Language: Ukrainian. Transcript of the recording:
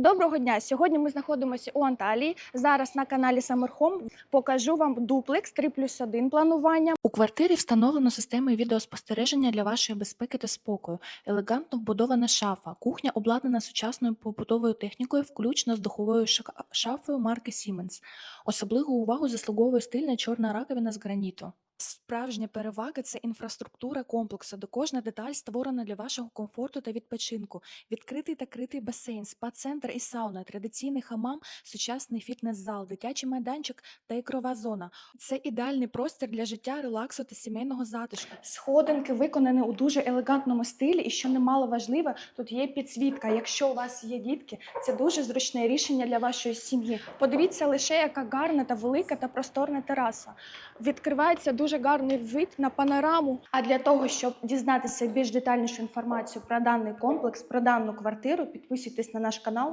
Доброго дня! Сьогодні ми знаходимося у Анталії. Зараз на каналі Summer Home покажу вам дуплекс 3 плюс 1 планування. У квартирі встановлено системи відеоспостереження для вашої безпеки та спокою, елегантно вбудована шафа. Кухня обладнана сучасною побутовою технікою, включно з духовою шафою марки Siemens. Особливу увагу заслуговує стильна чорна раковина з граніту. Справжня перевага це інфраструктура комплексу, де кожна деталь створена для вашого комфорту та відпочинку. Відкритий та критий басейн, спа-центр і сауна, традиційний хамам, сучасний фітнес-зал, дитячий майданчик та ігрова зона. Це ідеальний простір для життя, релаксу та сімейного затишку. Сходинки виконані у дуже елегантному стилі, і що немало важливе, тут є підсвітка. Якщо у вас є дітки, це дуже зручне рішення для вашої сім'ї. Подивіться лише, яка гарна та велика та просторна тераса. Відкривається дуже гарний вид на панораму. А для того, щоб дізнатися більш детальнішу інформацію про даний комплекс, про дану квартиру, підписуйтесь на наш канал.